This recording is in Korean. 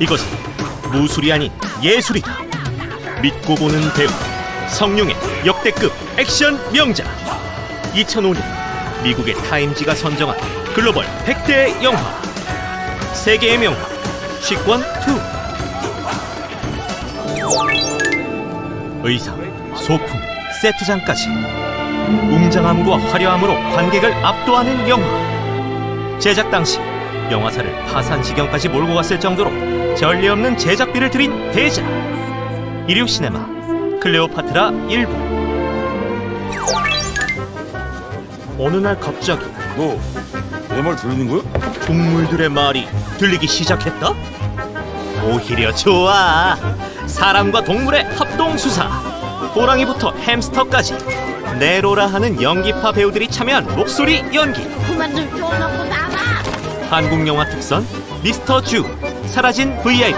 이것은 무술이 아닌 예술이다. 믿고 보는 배우 성룡의 역대급 액션 명작. 2005년 미국의 타임지가 선정한 글로벌 100대 영화 세계의 명화 식권 2 의상, 소품, 세트장까지 웅장함과 화려함으로 관객을 압도하는 영화. 제작 당시 영화사를 파산 지경까지 몰고 갔을 정도로 전례 없는 제작비를 들인 대작 이류 시네마 클레오파트라 일부 어느 날 갑자기 너내말 들리는 거야? 동물들의 말이 들리기 시작했다? 오히려 좋아 사람과 동물의 합동 수사 호랑이부터 햄스터까지 네로라 하는 연기파 배우들이 참여한 목소리 연기 그만 좀 줘놓고 나가. 한국 영화 특선 미스터 주 사라진 VIP